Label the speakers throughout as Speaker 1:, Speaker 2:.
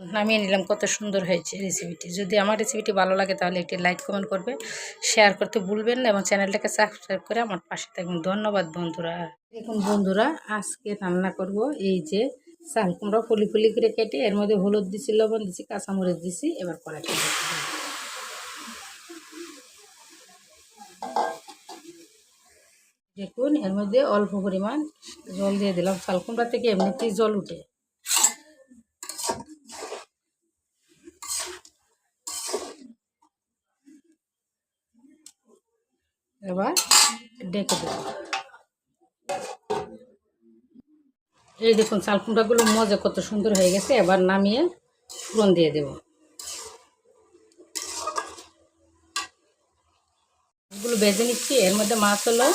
Speaker 1: নামিয়ে নিলাম, কত সুন্দর হয়েছে রেসিপিটি যদি আমার রেসিপিটি ভালো লাগে তাহলে একটি লাইক কমেন্ট করবে শেয়ার করতে ভুলবেন না এবং চ্যানেলটাকে সাবস্ক্রাইব করে আমার পাশে থাকবেন। ধন্যবাদ বন্ধুরা। দেখুন বন্ধুরা, আজকে রান্না করব এই যে চাল কুমড়া ফুলি ফুলি করে কেটে, এর মধ্যে হলুদ দিছি, লবণ দিছি, কাঁচামরিচ দিছি, এবার দিলাম। দেখুন, এর মধ্যে অল্প পরিমাণ জল দিয়ে দিলাম। চাল কুমড়া থেকে এমনিতেই জল উঠে। এবার ডেকে দেব। এই দেখুন, চাল কুমড়াগুলো মজা কত সুন্দর হয়ে গেছে। এবার নামিয়ে ফোড়ন দিয়ে দেব। এগুলো বেজে নিচ্ছি। এর মধ্যে মাছ হলো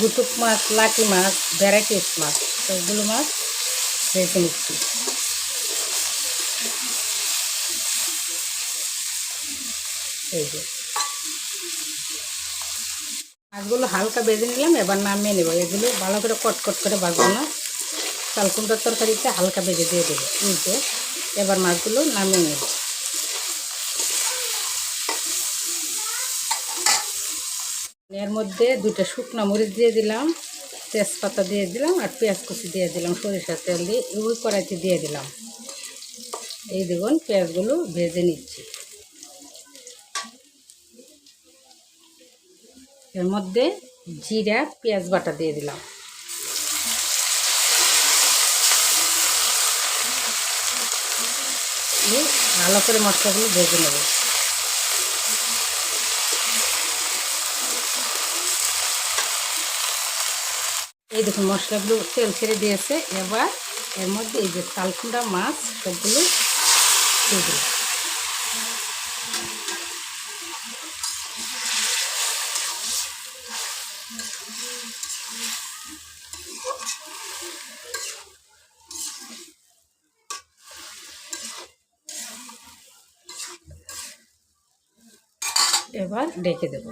Speaker 1: গুটুক মাছ লাকি মাছ, ভ্যারাইটিস মাছ। সবগুলো মাছ ভেজে নিচ্ছি। এই যে। মাছগুলো হালকা বেজে নিলাম, এবার নামিয়ে নেব। এগুলো ভালো করে কটকট করে ভাজবো না। চালকুমড়ার তরকারিতে হালকা বেজে দিয়ে দেবো। যে, এবার মাছগুলো নামিয়ে নেব। এর মধ্যে দুটো শুকনো মরিচ দিয়ে দিলাম, তেজপাতা দিয়ে দিলাম আর পেঁয়াজ কুচি দিয়ে দিলাম, সরিষার তেল দিয়ে ওই কড়াইতে দিয়ে দিলাম। এই দেখুন, পেঁয়াজগুলো ভেজে নিচ্ছি। এর মধ্যে জিরা, পেঁয়াজ বাটা দিয়ে দিলাম। ভালো করে মশলাগুলো ভেজে নেব। এই দেখুন, মশলাগুলো তেল ছেড়ে দিয়েছে। এবার এর মধ্যে এই যে চালকুমড়া মাছ, সবগুলো দিয়ে দিলাম। এবার ডেকে দেব।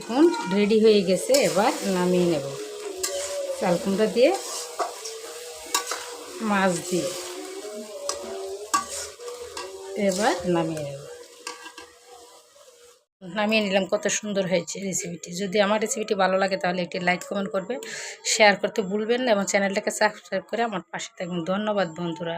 Speaker 1: এখন রেডি হয়ে গেছে, এবার নামিয়ে নেব। চালকুমড়া দিয়ে মাছ দিয়ে। এবার নামিয়ে নেব। নামিয়ে নিলাম, কত সুন্দর হয়েছে রেসিপিটি যদি আমার রেসিপিটি ভালো লাগে তাহলে একটি লাইক কমেন্ট করবে শেয়ার করতে ভুলবেন না এবং চ্যানেলটাকে সাবস্ক্রাইব করে আমার পাশে থাকবেন। ধন্যবাদ বন্ধুরা।